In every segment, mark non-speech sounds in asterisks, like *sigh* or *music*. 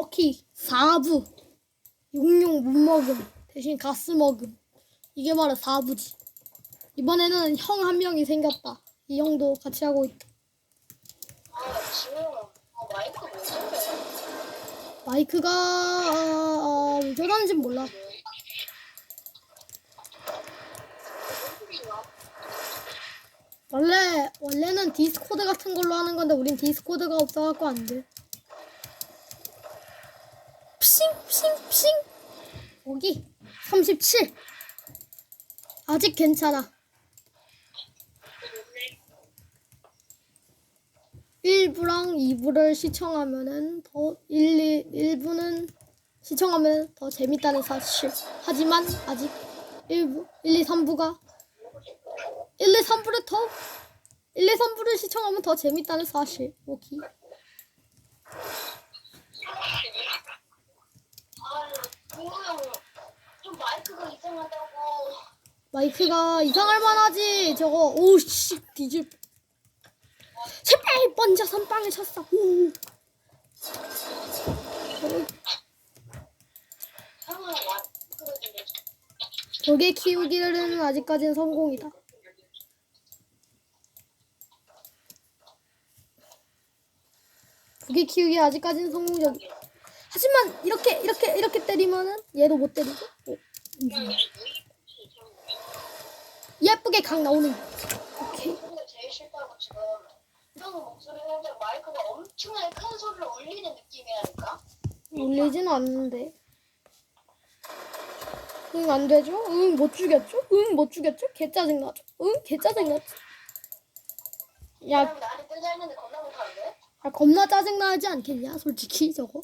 오케이 4부. 용용 못 먹음. 대신 가스 먹음. 이게 바로 4부지. 이번에는 형 한 명이 생겼다. 이 형도 같이 하고 있다. 마이크 왜 저래? 마이크가 어, 왜 저러는지 몰라. 원래 원래는 디스코드 같은 걸로 하는 건데 우린 디스코드가 없어갖고 안 돼. 여기 37. 아직 괜찮아. 1부랑 2부를 시청하면은 더 1, 2, 1부는 시청하면 더 재밌다는 사실. 하지만 아직 1부, 1, 2, 3부가 1, 2, 3부를 더 1, 2, 3부를 시청하면 더 재밌다는 사실. 오케이. 아, 동호 좀 마이크가 이상하다고. 마이크가 이상할 만하지. 저거 오씨 뒤질. 제발 먼저 선빵을 쳤어. 오. 벽에 키우기는 아직까지는 성공이다. 벽에 키우기 아직까지는 성공적이. 하지만 이렇게 이렇게 이렇게 때리면은 얘도 못 때리고. 어, 음. 예쁘게 각 나오는. 거. 오케이. 근데 제일 싫다고 지금 형 목소리는 이제 마이크가 엄청나게 큰 소리를 울리는 느낌이라니까. 울리진 않는데. 응, 안 되죠? 응, 못 죽였죠? 응, 못 죽였죠? 개 짜증나죠? 응, 개 짜증나죠? 야, 그럼 나한테 뜨자 했는데 겁나 못하는데? 아, 겁나 짜증나지 않겠냐? 솔직히 저거.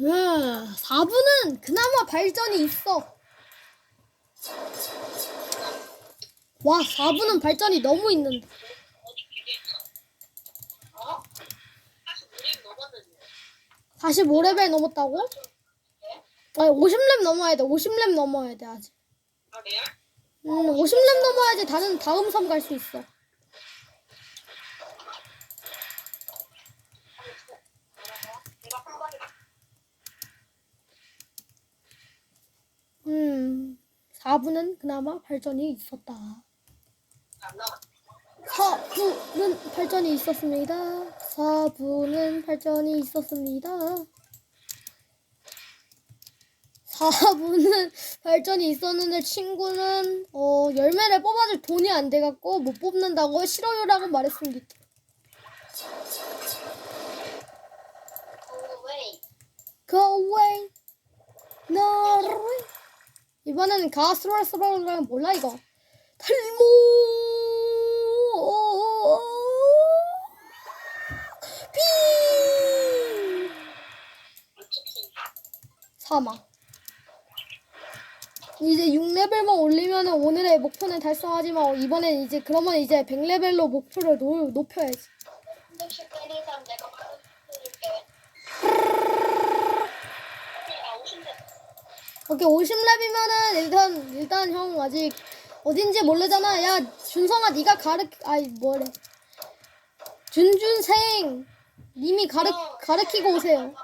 예, 4부는 그나마 발전이 있어. 와, 4부는 발전이 너무 있는데. 어? 45레벨 넘었다고? 아니, 50렙 넘어야 돼. 50렙 넘어야 돼, 아직. 아? 음, 50렙 넘어야지 다른 다음 섬 갈 수 있어. 내가 한발이 음, 4부는 그나마 발전이 있었다. 안 나와. 4부는 발전이 있었습니다. 4부는 발전이 있었습니다. 4부는 *laughs* 발전이 있었는데 친구는 어, 열매를 뽑아줄 돈이 안 돼갖고 못 뽑는다고 싫어요라고 말했습니다. Go away. No. 이번에는 가스로스로는 몰라 이거. 탈모. 비. 어차피 사막. 이제 6레벨만 올리면 오늘의 목표는 달성하지만 이번엔 이제 그러면 이제 100레벨로 목표를 노, 높여야지. 한 대씩 때리는 사람 내가 받아줄게. 아, 오신대. 오케이 50렙이면은 일단 일단 형 아직 어딘지 모르잖아. 야 준성아 네가 가르 아이 뭐래 준준생 님이 가르 가르키고 오세요.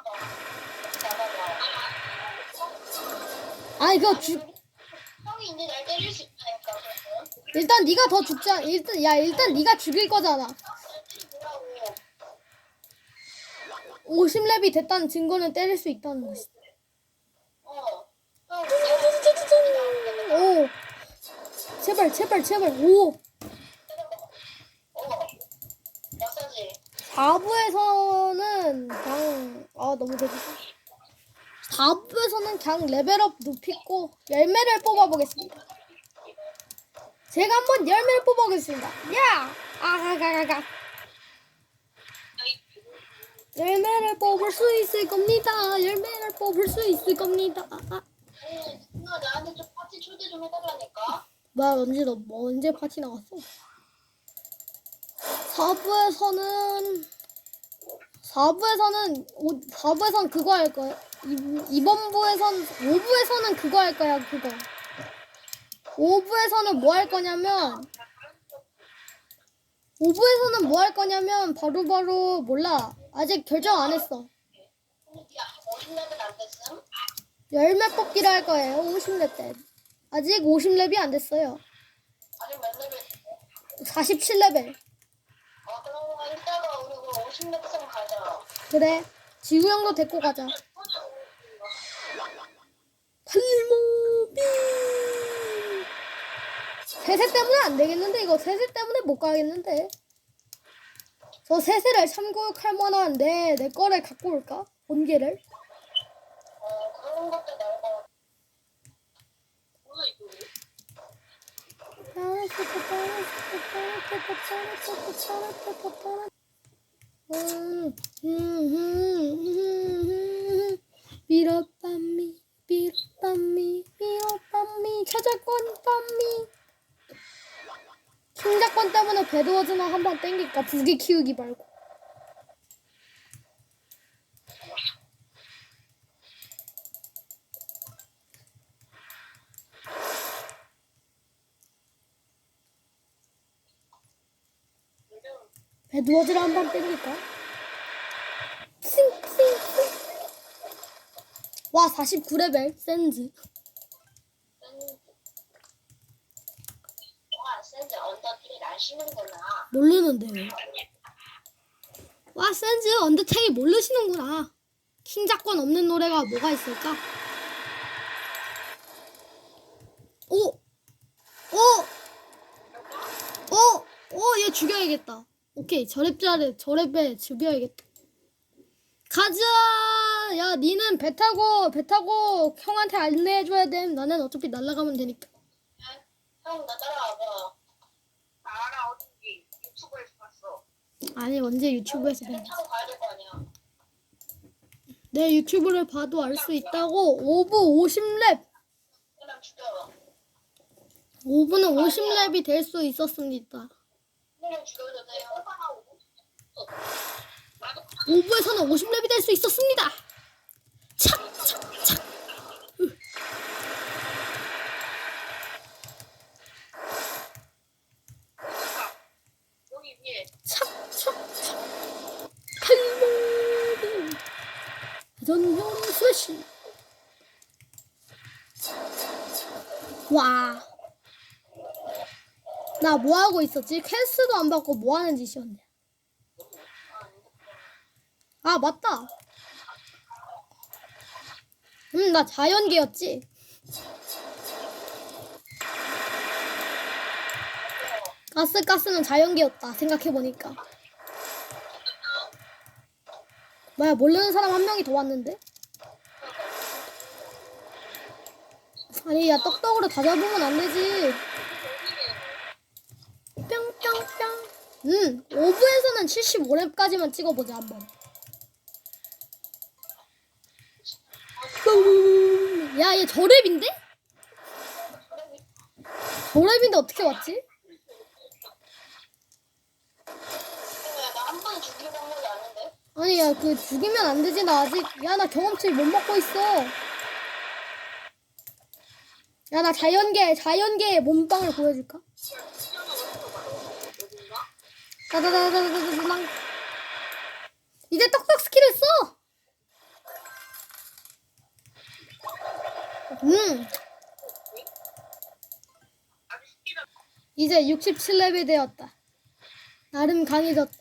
아 이거 주 형이 이제 날 때릴 수 있다니까 그래서 일단 네가 더 죽자. 일단 야 일단 네가 죽일 거잖아. 날 때리라고 50렙이 됐다는 증거는 때릴 수 있다는 것이. 어. 형, 오 제발 제발 제발 오 어. 마사지. 4부에서는 그냥 아 너무 재밌어. 4부에서는 그냥 레벨업 높이고 열매를 뽑아보겠습니다. 제가 한번 열매를 뽑아보겠습니다. 야! 아가가가가. 열매를 뽑을 수 있을 겁니다. 열매를 뽑을 수 있을 겁니다. 누나 나한테 좀 파티 초대 좀 해달라니까. 뭐야 언제 너 뭐, 언제 파티 나갔어? 4부에서는 4부에서는 4부에서는 그거 할 거야. 이- 이번 부에선 5부에서는 그거 할 거야 그거. 5부에서는 뭐 할 거냐면 5부에서는 뭐 할 거냐면 바로바로 몰라. 아직 결정 안 했어. 근데 야 50레벨 안 됐음? 열매 뽑기를 할 거예요. 50렙 때. 아직 50렙이 안 됐어요. 아직 몇 레벨 47레벨. 아 그러면 이따가 우리 그 50레벨 좀 가자 그래. 지구 형도 데리고 가자. 탈모비. 세세 때문에 안 되겠는데 이거 세세 때문에 못 가겠는데. 저 세세를 참고할 만한 내, 내 거를 갖고 올까? 본계를? 저작권 밤미. 킹작권 때문에 배드워즈나 한번 땡길까? 부기 키우기 말고 배드워즈를 한번 땡길까? 싱싱싱 와 49레벨 센즈 와 언더킬이 날씨는구나 모르는데요 와 센즈 언더테일 모르시는구나 킹작권 없는 노래가 뭐가 있을까? 오! 오! 오! 오! 얘 죽여야겠다 오케이 저랩자를 저랩에 죽여야겠다. 가자! 야 니는 배 타고 배 타고 형한테 안내해줘야 돼 나는 어차피 날아가면 되니까. 형 나 따라와봐. 알아 어딘지 유튜브에서 봤어. 아니 언제 유튜브에서 배 돼. 타고 가야 될 거 아니야. 내 유튜브를 봐도 알 수 있다고? 5부 50랩 그냥 죽여 5부는 50랩이 될 수 있었습니다. 그냥 죽여도 돼 요 5부에서는 50랩이 될 수 있었습니다 착 착착 여기 위에 착착착 탈모비 전용 스시 와. 나 뭐 하고 있었지? 퀘스트도 안 받고 뭐 하는 짓이었냐? 아, 맞다. 음, 나 자연계였지. 가스 가스는 자연계였다. 생각해 보니까. 뭐야 모르는 사람 한 명이 더 왔는데? 아니 야 떡떡으로 다 잡으면 안 되지. 뿅뿅뿅. 음 5부에서는 75렙까지만 찍어보자 한번. 야 얘 저랩인데? 저랩인데 어떻게 왔지? 아니 야 그 죽이면 안 되지 나 아직 야 나 경험치 못 먹고 있어 야 나 자연계 자연계의 몸빵을 보여줄까? 따다다다다다다당 이제 떡떡 스킬을 써! 음. 이제 67레벨 되었다. 나름 강해졌다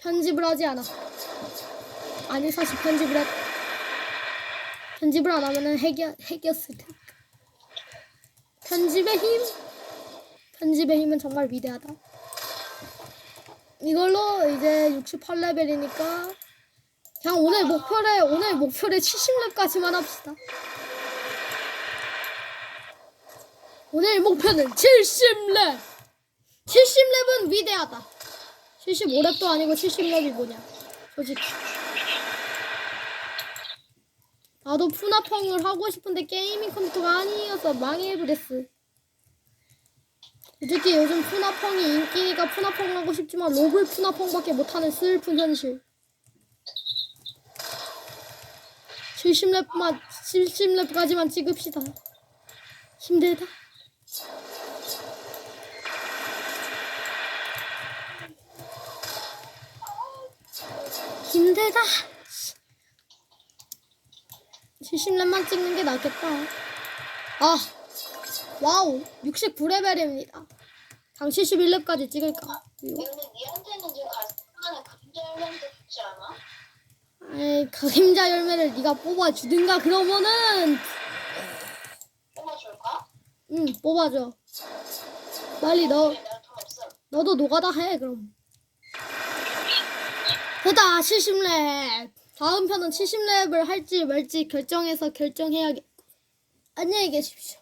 편집을 하지 않아. 아니 사실 편집을 했 편집을 안 하면은 핵이, 핵이었을 편집의 힘? 편집의 힘은 정말 위대하다. 이걸로 이제 68레벨이니까 그냥 오늘 목표를 오늘 목표를 70렙까지만 합시다 오늘 목표는 70렙. 70렙은 위대하다. 75렙도 아니고 70렙이 뭐냐 솔직히. 나도 푸나펑을 하고 싶은데 게이밍 컴퓨터가 아니어서 망해버렸어. 솔직히 요즘 푸나펑이 인기니까 푸나펑 하고 싶지만 로블 푸나펑밖에 못하는 슬픈 현실. 70렙만 70렙까지만 찍읍시다. 힘들다 힘들다. 70렙만 찍는 게 낫겠다. 아, 와우, 69레벨입니다. 당 71렙까지 찍을까? 근데 니한테는 지금 가슴만에 그림자 열매를 지 않아? 에이, 그림자 열매를 네가 뽑아주든가 그러면은 응 뽑아줘. 빨리 너. 너도 노가다 해 그럼. 됐다 70렙. 다음 편은 70렙을 할지 말지 결정해서 결정해야겠. 안녕히 계십시오.